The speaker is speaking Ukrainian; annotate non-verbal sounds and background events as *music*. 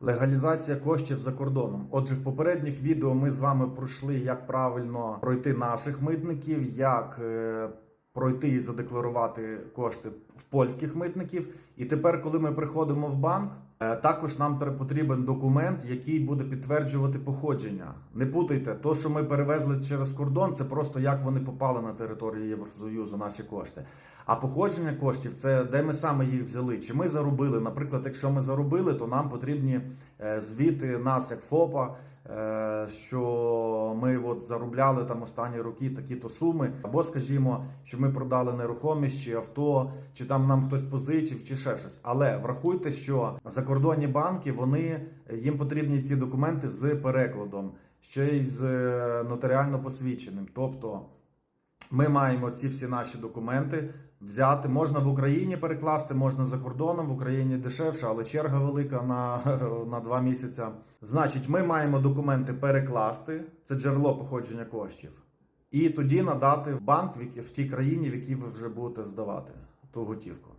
Легалізація коштів за кордоном. Отже, в попередніх відео ми з вами пройшли, як правильно пройти наших митників, як е, пройти і задекларувати кошти в польських митників. І тепер, коли ми приходимо в банк, також нам потрібен документ, який буде підтверджувати походження. Не путайте, то, що ми перевезли через кордон, це просто як вони попали на територію Євросоюзу, наші кошти. А походження коштів це де ми саме їх взяли. Чи ми заробили? Наприклад, якщо ми заробили, то нам потрібні е, звіти нас як ФОПа, е, що ми от заробляли там останні роки такі-то суми, або скажімо, що ми продали нерухомість чи авто, чи там нам хтось позичив, чи ще щось. Але врахуйте, що закордонні банки вони їм потрібні ці документи з перекладом, ще й з е, нотаріально посвідченим. Тобто. Ми маємо ці всі наші документи взяти. Можна в Україні перекласти, можна за кордоном. В Україні дешевше, але черга велика на, *laughs* на два місяці. Значить, ми маємо документи перекласти. Це джерело походження коштів. І тоді надати в банк в тій країні, в якій ви вже будете здавати ту готівку.